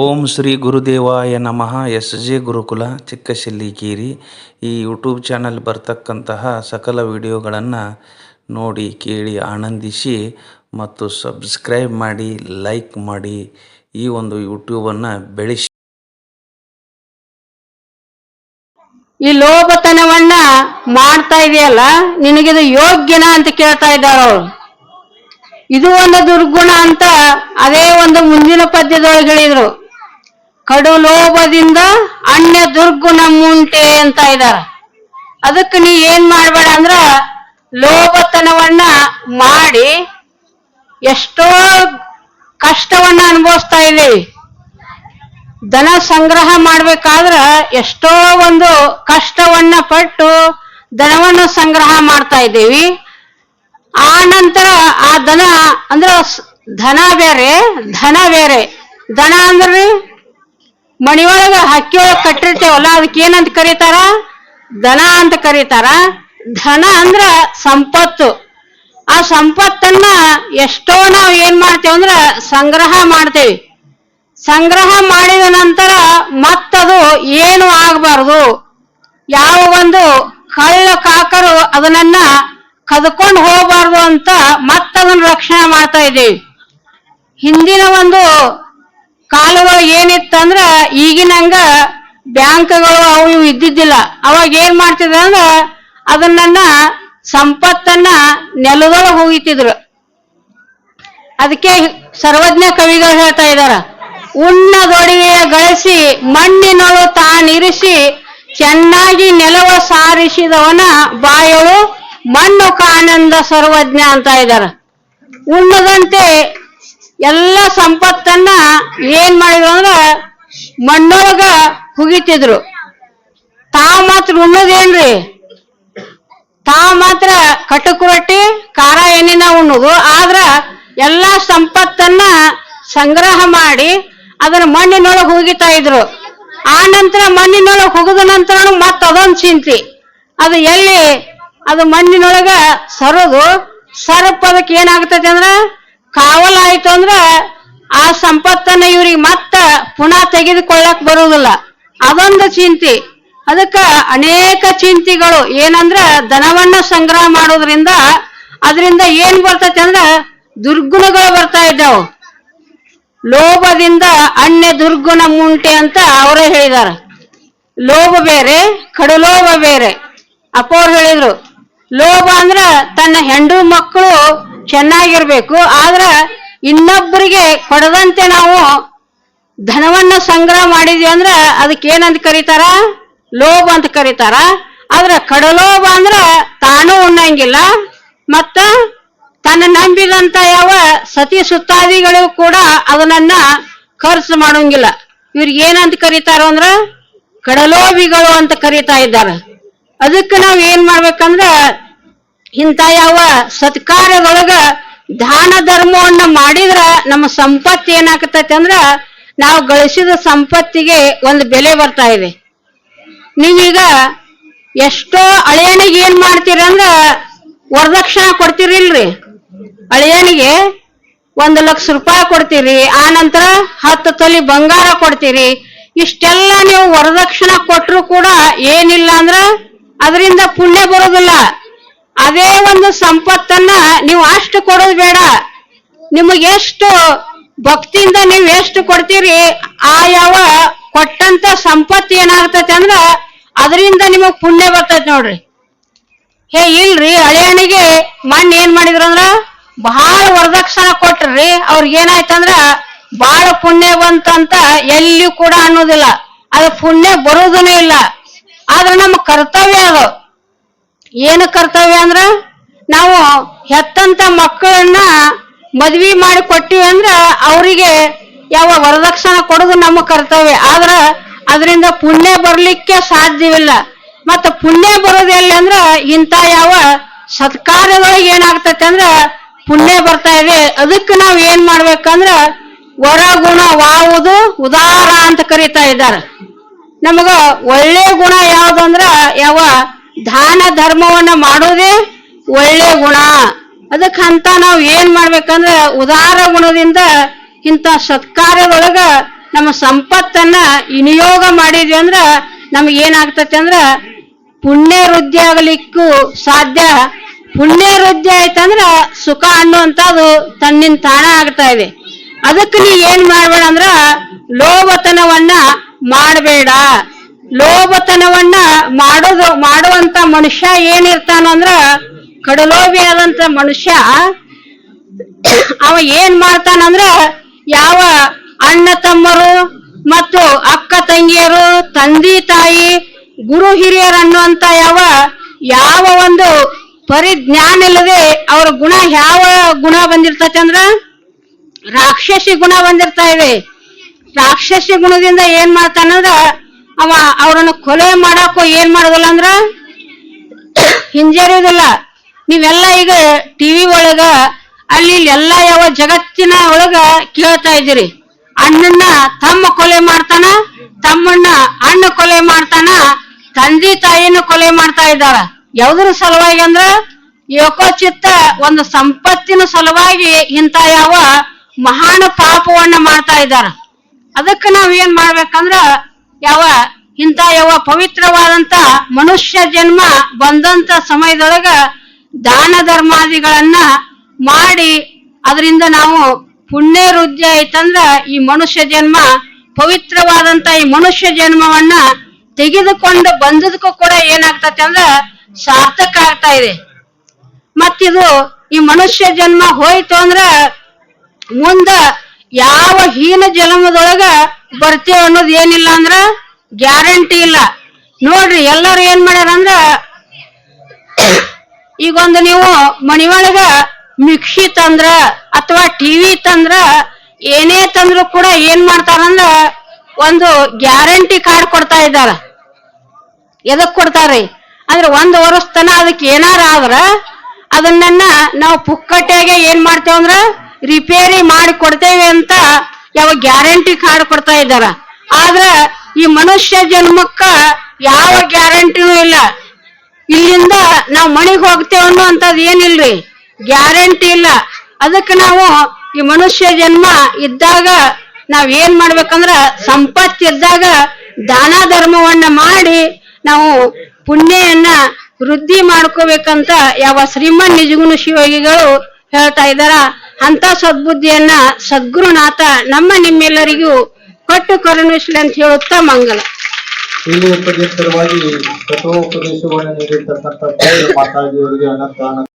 ಓಂ ಶ್ರೀ ಗುರುದೇವಾಯ ನಮಃ. S J ಗುರುಕುಲ ಚಿಕ್ಕಶಿಲ್ಲಿಕೇರಿ ಈ YouTube channel ಬರ್ತಕ್ಕಂತಹ ಸಕಲ ವಿಡಿಯೋಗಳನ್ನು ನೋಡಿ ಕೇಳಿ ಆನಂದಿಸಿ ಮತ್ತು ಸಬ್ಸ್ಕ್ರೈಬ್ ಮಾಡಿ, ಲೈಕ್ ಮಾಡಿ. ಈ ಒಂದು ಯೂಟ್ಯೂಬನ್ನು ಬೆಳೆಸಿ. ಈ ಲೋಭತನವನ್ನ ಮಾಡ್ತಾ ಇದೆಯಲ್ಲ, ನಿನಗಿದು ಯೋಗ್ಯನ ಅಂತ ಕೇಳ್ತಾ ಇದ್ದಾರೆ ಇದು ಒಂದು ದುರ್ಗುಣ ಅಂತ ಅದೇ ಒಂದು ಮುಂದಿನ ಪದ್ಯದೊಳಗೆ ಹೇಳಿದ್ರು. ಕಡು ಲೋಭದಿಂದ ಅನ್ಯ ದುರ್ಗುಣ ಮುಂಟೆ ಅಂತ ಇದಾರ. ಅದಕ್ಕೆ ನೀ ಏನ್ ಮಾಡ್ಬೇಡ ಅಂದ್ರ ಲೋಭತನವನ್ನ ಮಾಡಿ ಎಷ್ಟೋ ಕಷ್ಟವನ್ನ ಅನುಭವಿಸ್ತಾ ಇದ್ದೀವಿ. ಧನ ಸಂಗ್ರಹ ಮಾಡ್ಬೇಕಾದ್ರ ಎಷ್ಟೋ ಒಂದು ಕಷ್ಟವನ್ನ ಪಟ್ಟು ಧನವನ್ನು ಸಂಗ್ರಹ ಮಾಡ್ತಾ ಇದ್ದೀವಿ. ಆ ನಂತರ ಆ ಧನ ಅಂದ್ರ ಧನ ಬೇರೆ ಧನ ಬೇರೆ. ಧನ ಅಂದ್ರಿ ಮಣಿಯೊಳಗ ಹಕ್ಕಿ ಒಳಗ ಕಟ್ಟಿರ್ತೇವಲ್ಲ ಅದಕ್ಕೆ ಏನಂತ ಕರೀತಾರ? ದನ ಅಂತ ಕರೀತಾರ. ಧನ ಅಂದ್ರ ಸಂಪತ್ತು. ಆ ಸಂಪತ್ತನ್ನ ಎಷ್ಟೋ ನಾವು ಏನ್ ಮಾಡ್ತೇವೆ ಅಂದ್ರ ಸಂಗ್ರಹ ಮಾಡ್ತೇವೆ. ಸಂಗ್ರಹ ಮಾಡಿದ ನಂತರ ಮತ್ತದು ಏನು ಆಗಬಾರ್ದು? ಯಾವ ಒಂದು ಕಳ್ಳ ಕಾಕರು ಅದನ್ನ ಕದ್ಕೊಂಡು ಹೋಗಬಾರ್ದು ಅಂತ ಮತ್ತದನ್ನ ರಕ್ಷಣೆ ಮಾಡ್ತಾ ಇದ್ದೀವಿ. ಹಿಂದಿನ ಒಂದು ಕಾಲಗಳು ಏನಿತ್ತಂದ್ರ ಈಗಿನಂಗ ಬ್ಯಾಂಕ್ಗಳು ಅವು ಇವು ಇದ್ದಿದ್ದಿಲ್ಲ. ಅವಾಗ ಏನ್ ಮಾಡ್ತಿದ್ರು ಅಂದ್ರ ಅದನ್ನ ಸಂಪತ್ತನ್ನ ನೆಲದೊಳಗೆ ಹೋಗಿತಿದ್ರು ಅದಕ್ಕೆ ಸರ್ವಜ್ಞ ಕವಿಗಳು ಹೇಳ್ತಾ ಇದಾರ ಉಣ್ಣದೊಡವೆಯ ಗಳಿಸಿ, ಮಣ್ಣಿನೊಳು ತಾನಿರಿಸಿ, ಚೆನ್ನಾಗಿ ನೆಲವ ಸಾರಿಸಿದವನ ಬಾಯಳು ಮಣ್ಣು ಕಾನಂದ ಸರ್ವಜ್ಞ ಅಂತ ಇದಾರ. ಉಣ್ಣದಂತೆ ಎಲ್ಲ ಸಂಪತ್ತನ್ನ ಏನ್ ಮಾಡಿದ್ರು ಅಂದ್ರ ಮಣ್ಣೊಳಗ ಹುಗಿತಿದ್ರು. ತಾ ಮಾತ್ರ ಉಣ್ಣದೇನ್ರಿ? ತಾ ಮಾತ್ರ ಕಟಕ್ ರೊಟ್ಟಿ, ಖಾರ ಎಣ್ಣಿನ ಉಣ್ಣುದು. ಆದ್ರ ಎಲ್ಲಾ ಸಂಪತ್ತನ್ನ ಸಂಗ್ರಹ ಮಾಡಿ ಅದನ್ನ ಮಣ್ಣಿನೊಳಗೆ ಹೋಗಿತಾ ಇದ್ರು. ಆ ನಂತರ ಮಣ್ಣಿನೊಳಗೆ ಹೋಗದ ನಂತರ ಮತ್ತ ಅದೊಂದು ಚಿಂತಿ. ಅದು ಎಲ್ಲಿ? ಅದು ಮಣ್ಣಿನೊಳಗ ಸರದು. ಸರಪ್ ಅದಕ್ಕೆ ಏನಾಗ್ತೈತಿ ಅಂದ್ರ, ಕಾವಲಾಯ್ತು ಅಂದ್ರ ಆ ಸಂಪತ್ತನ್ನ ಇವ್ರಿಗೆ ಮತ್ತ ಪುನಃ ತೆಗೆದುಕೊಳ್ಳಕ್ ಬರುವುದಿಲ್ಲ. ಅದೊಂದು ಚಿಂತೆ. ಅದಕ್ಕ ಅನೇಕ ಚಿಂತೆಗಳು. ಏನಂದ್ರ ಧನವನ್ನ ಸಂಗ್ರಹ ಮಾಡೋದ್ರಿಂದ ಅದರಿಂದ ಏನ್ ಬರ್ತೈತಿ ಅಂದ್ರ ದುರ್ಗುಣಗಳು ಬರ್ತಾ ಇದ್ದಾವ. ಲೋಭದಿಂದ ಅನ್ಯ ದುರ್ಗುಣ ಮುಂಟೆ ಅಂತ ಅವರೇ ಹೇಳಿದಾರ ಲೋಭ ಬೇರೆ, ಕಡುಲೋಭ ಬೇರೆ. ಅಪ್ಪ ಅವ್ರು ಹೇಳಿದ್ರು, ಲೋಭ ಅಂದ್ರ ತನ್ನ ಹೆಂಡು ಮಕ್ಕಳು ಚೆನ್ನಾಗಿರ್ಬೇಕು, ಆದ್ರ ಇನ್ನೊಬ್ಬರಿಗೆ ಕೊಡದಂತೆ ನಾವು ಧನವನ್ನ ಸಂಗ್ರಹ ಮಾಡಿದ್ವಿ ಅಂದ್ರೆ ಅದಕ್ಕೆ ಏನಂತ ಕರೀತಾರ? ಲೋಭ ಅಂತ ಕರೀತಾರ. ಆದ್ರೆ ಕಡಲೋಭ ಅಂದ್ರ ತಾನು ಉಣ್ಣಂಗಿಲ್ಲ. ಮತ್ತ ತನ್ನ ನಂಬಿದಂತ ಯಾವ ಸತಿ ಸುತ್ತಾದಿಗಳು ಕೂಡ ಅದನ್ನ ಖರ್ಚು ಮಾಡೋಂಗಿಲ್ಲ. ಇವ್ರಿಗೆ ಏನಂತ ಕರೀತಾರ ಅಂದ್ರ ಕಡಲೋಭಿಗಳು ಅಂತ ಕರೀತಾ ಇದ್ದಾರೆ. ಅದಕ್ಕೆ ನಾವ್ ಏನ್ ಮಾಡ್ಬೇಕಂದ್ರ ಇಂಥ ಯಾವ ಸತ್ಕಾರ್ಯದೊಳಗ ದಾನ ಧರ್ಮವನ್ನ ಮಾಡಿದ್ರ ನಮ್ಮ ಸಂಪತ್ತು ಏನಾಗತೈತಿ ಅಂದ್ರ ನಾವು ಗಳಿಸಿದ ಸಂಪತ್ತಿಗೆ ಒಂದು ಬೆಲೆ ಬರ್ತಾ ಇದೆ. ನೀವೀಗ ಎಷ್ಟೋ ಅಳಿಯನಿಗೆ ಏನ್ ಮಾಡ್ತೀರಿ ಅಂದ್ರ ವರದಕ್ಷಿಣೆ ಕೊಡ್ತೀರಿಲ್ರಿ ಅಳಿಯನಿಗೆ ಒಂದು ಲಕ್ಷ ರೂಪಾಯಿ ಕೊಡ್ತೀರಿ, ಆ ನಂತರ ಹತ್ತು ತೊಲಿ ಬಂಗಾರ ಕೊಡ್ತೀರಿ. ಇಷ್ಟೆಲ್ಲ ನೀವು ವರದಕ್ಷಿಣೆ ಕೊಟ್ರು ಕೂಡ ಏನಿಲ್ಲ ಅಂದ್ರ ಅದರಿಂದ ಪುಣ್ಯ ಬರೋದಿಲ್ಲ. ಅದೇ ಒಂದು ಸಂಪತ್ತನ್ನ ನೀವು ಅಷ್ಟು ಕೊಡೋದು ಬೇಡ. ನಿಮಗೆ ಎಷ್ಟು ಭಕ್ತಿಯಿಂದ ನೀವು ಎಷ್ಟು ಕೊಡ್ತೀರಿ, ಆ ಯಾವ ಕೊಟ್ಟಂತ ಸಂಪತ್ತು ಏನಾಗ್ತತೆ ಅಂದ್ರ ಅದರಿಂದ ನಿಮಗ್ ಪುಣ್ಯ ಬರ್ತೈತಿ ನೋಡ್ರಿ. ಹೇ, ಇಲ್ರಿ ಹಳೆಯಣಿಗೆ ಮಣ್ಣು ಏನ್ ಮಾಡಿದ್ರು ಅಂದ್ರ ಬಹಳ ವರದಕ್ಷಣ ಕೊಟ್ರಿ. ಅವ್ರಿಗೆ ಏನಾಯ್ತಂದ್ರ ಬಹಳ ಪುಣ್ಯ ಬಂತಂತ ಎಲ್ಲಿಯೂ ಕೂಡ ಅನ್ನೋದಿಲ್ಲ. ಅದ ಪುಣ್ಯ ಬರೋದನೂ ಇಲ್ಲ. ಆದ್ರೆ ನಮ್ಮ ಕರ್ತವ್ಯ ಅದು. ಏನು ಕರ್ತವ್ಯ ಅಂದ್ರ? ನಾವು ಹೆತ್ತಂತ ಮಕ್ಕಳನ್ನ ಮದ್ವಿ ಮಾಡಿ ಕೊಟ್ಟಿವಿ ಅಂದ್ರ ಅವರಿಗೆ ಯಾವ ವರದಕ್ಷಿಣೆ ಕೊಡೋದು ನಮ್ಮ ಕರ್ತವ್ಯ. ಆದ್ರ ಅದರಿಂದ ಪುಣ್ಯ ಬರ್ಲಿಕ್ಕೆ ಸಾಧ್ಯವಿಲ್ಲ. ಮತ್ತ ಪುಣ್ಯ ಬರೋದು ಎಲ್ಲಿ ಅಂದ್ರ ಇಂಥ ಯಾವ ಸತ್ಕಾರ್ಯದೊಳಗೆ ಏನಾಗ್ತೈತೆ ಅಂದ್ರ ಪುಣ್ಯ ಬರ್ತಾ ಇದೆ. ಅದಕ್ಕೆ ನಾವ್ ಏನ್ ಮಾಡ್ಬೇಕಂದ್ರ ವರಗುಣ ವಾವುದು ಉದಾರ ಅಂತ ಕರಿತಾ ಇದ್ದಾರೆ. ನಮಗ ಒಳ್ಳೆ ಗುಣ ಯಾವ್ದಂದ್ರ ಯಾವ ದಾನ ಧರ್ಮವನ್ನ ಮಾಡೋದೇ ಒಳ್ಳೆ ಗುಣ. ಅದಕ್ಕಂತ ನಾವು ಏನ್ ಮಾಡ್ಬೇಕಂದ್ರೆ ಉದಾರ ಗುಣದಿಂದ ಇಂಥ ಸತ್ಕಾರ್ಯದೊಳಗ ನಮ್ಮ ಸಂಪತ್ತನ್ನ ವಿನಿಯೋಗ ಮಾಡಿದ್ವಿ ಅಂದ್ರ ನಮ್ಗೆ ಏನಾಗ್ತತಿ ಅಂದ್ರ ಪುಣ್ಯ ವೃದ್ಧಿ ಆಗಲಿಕ್ಕೂ ಸಾಧ್ಯ. ಪುಣ್ಯ ವೃದ್ಧಿ ಆಯ್ತಂದ್ರ ಸುಖ ಅನ್ನುವಂತ ಅದು ತನ್ನಿನ ತಾಣ ಆಗ್ತಾ ಇದೆ. ಅದಕ್ಕೆ ನೀ ಏನ್ ಮಾಡ್ಬೇಡ ಅಂದ್ರ ಲೋಭತನವನ್ನ ಮಾಡಬೇಡ. ಲೋಭತನವನ್ನ ಮಾಡೋದು, ಮಾಡುವಂತ ಮನುಷ್ಯ ಏನಿರ್ತಾನಂದ್ರ ಕಡಲೋಭಿ ಆದಂತ ಮನುಷ್ಯ, ಅವ ಏನ್ ಮಾಡ್ತಾನಂದ್ರ ಯಾವ ಅಣ್ಣ ತಮ್ಮರು ಮತ್ತು ಅಕ್ಕ ತಂಗಿಯರು, ತಂದೆ ತಾಯಿ, ಗುರು ಹಿರಿಯರು ಅನ್ನುವಂತ ಯಾವ ಯಾವ ಒಂದು ಪರಿಜ್ಞಾನ ಇಲ್ಲದೆ ಅವ್ರ ಗುಣ ಯಾವ ಗುಣ ಬಂದಿರ್ತೈತೆ ಅಂದ್ರ ರಾಕ್ಷಸಿ ಗುಣ ಬಂದಿರ್ತಾ ಇದೆ. ರಾಕ್ಷಸಿ ಗುಣದಿಂದ ಏನ್ ಮಾಡ್ತಾನಂದ್ರ ಅವ ಅವ್ರನ್ನ ಕೊಲೆ ಮಾಡಕ್ಕೂ ಏನ್ ಮಾಡೋದಿಲ್ಲ ಅಂದ್ರ ಹಿಂಜರಿಯೋದಿಲ್ಲ. ನೀವೆಲ್ಲ ಈಗ ಟಿವಿ ಒಳಗ, ಅಲ್ಲಿ ಎಲ್ಲ ಯಾವ ಜಗತ್ತಿನ ಒಳಗ ಕೇಳ್ತಾ ಇದ್ದೀರಿ. ಅಣ್ಣನ್ನ ತಮ್ಮ ಕೊಲೆ ಮಾಡ್ತಾನ, ತಮ್ಮಣ್ಣ ಅಣ್ಣ ಕೊಲೆ ಮಾಡ್ತಾನ, ತಂದೆ ತಾಯಿನ ಕೊಲೆ ಮಾಡ್ತಾ ಇದ್ದಾರ ಯಾವ್ದ್ರ ಸಲುವಾಗಿ ಅಂದ್ರ ಯೋಕೋಚಿತ್ತ ಒಂದು ಸಂಪತ್ತಿನ ಸಲುವಾಗಿ ಇಂತ ಯಾವ ಮಹಾನ್ ಪಾಪವನ್ನ ಮಾಡ್ತಾ ಇದ್ದಾರ ಅದಕ್ಕೆ ನಾವ್ ಏನ್ ಮಾಡ್ಬೇಕಂದ್ರ ಯಾವ? ಇಂಥ ಯಾವ ಪವಿತ್ರವಾದಂತ ಮನುಷ್ಯ ಜನ್ಮ ಬಂದಂತ ಸಮಯದೊಳಗ ದಾನ ಧರ್ಮಾದಿಗಳನ್ನ ಮಾಡಿ ಅದರಿಂದ ನಾವು ಪುಣ್ಯ ವೃದ್ಧಿ ಆಯ್ತಂದ್ರ ಈ ಮನುಷ್ಯ ಜನ್ಮ ಪವಿತ್ರವಾದಂತ ಈ ಮನುಷ್ಯ ಜನ್ಮವನ್ನ ತೆಗೆದುಕೊಂಡು ಬಂದದಕ್ಕೂ ಕೂಡ ಏನಾಗ್ತತೆ ಅಂದ್ರ ಸಾರ್ಥಕ ಆಗ್ತಾ ಇದೆ. ಮತ್ತಿದು ಈ ಮನುಷ್ಯ ಜನ್ಮ ಹೋಯ್ತು ಅಂದ್ರ ಮುಂದ ಯಾವ ಹೀನ ಜನ್ಮದೊಳಗ ಬರ್ತೀವಿ ಅನ್ನೋದು ಏನಿಲ್ಲ ಅಂದ್ರ ಗ್ಯಾರಂಟಿ ಇಲ್ಲ. ನೋಡ್ರಿ, ಎಲ್ಲರೂ ಏನ್ ಮಾಡ್ಯಾರ ಅಂದ್ರ, ಈಗೊಂದು ನೀವು ಮನಿಯೊಳಗ ಮಿಕ್ಸಿ ತಂದ್ರ ಅಥವಾ ಟಿವಿ ತಂದ್ರ ಏನೇ ತಂದ್ರು ಕೂಡ ಏನ್ ಮಾಡ್ತಾರಂದ್ರ ಒಂದು ಗ್ಯಾರಂಟಿ ಕಾರ್ಡ್ ಕೊಡ್ತಾ ಇದ್ದಾರ. ಎದಕ್ ಕೊಡ್ತಾರ್ರಿ? ಅಂದ್ರೆ ಒಂದ್ ವರ್ಷ ತನ ಅದಕ್ಕೆ ಏನಾರ ಆದ್ರ ಅದನ್ನ ನಾವು ಪುಕ್ಕಟ್ಟೆಗೆ ಏನ್ ಮಾಡ್ತೇವಂದ್ರ ರಿಪೇರಿ ಮಾಡಿ ಕೊಡ್ತೇವೆ ಅಂತ ಯಾವ ಗ್ಯಾರಂಟಿ ಕಾರ್ಡ್ ಕೊಡ್ತಾ ಇದ್ದಾರ. ಆದ್ರ ಈ ಮನುಷ್ಯ ಜನ್ಮಕ್ಕ ಯಾವ ಗ್ಯಾರಂಟಿನೂ ಇಲ್ಲ. ಇಲ್ಲಿಂದ ನಾವು ಮಣಿಗೆ ಹೋಗ್ತೇವೆ ಅನ್ನುವಂಥದ್ದು ಏನಿಲ್ರಿ? ಗ್ಯಾರಂಟಿ ಇಲ್ಲ. ಅದಕ್ಕೆ ನಾವು ಈ ಮನುಷ್ಯ ಜನ್ಮ ಇದ್ದಾಗ ನಾವ್ ಏನ್ ಮಾಡ್ಬೇಕಂದ್ರ ಸಂಪತ್ತು ಇದ್ದಾಗ ದಾನ ಧರ್ಮವನ್ನ ಮಾಡಿ ನಾವು ಪುಣ್ಯನ್ನ ವೃದ್ಧಿ ಮಾಡ್ಕೋಬೇಕಂತ ಯಾವ ಶ್ರೀಮನ್ ನಿಜಗುಣ ಶಿವಯೋಗಿಗಳು ಹೇಳ್ತಾ ಇದ್ದಾರ. ಅಂತ ಸದ್ಬುದ್ಧಿಯನ್ನ ಸದ್ಗುರುನಾಥ ನಮ್ಮ ನಿಮ್ಮೆಲ್ಲರಿಗೂ ಕೊಟ್ಟು ಕರುಣಿಸ್ಲಿ ಅಂತ ಹೇಳುತ್ತಾ ಮಂಗಲ. ಇಲ್ಲಿ ಉಪದೇಶವಾಗಿ ತತ್ವೋಪದೇಶವನ್ನು ನೀಡಿರ್ತಕ್ಕಂಥ ಮಾತಾಜಿಯವರಿಗೆ ಅನಂತ ಅನಂತ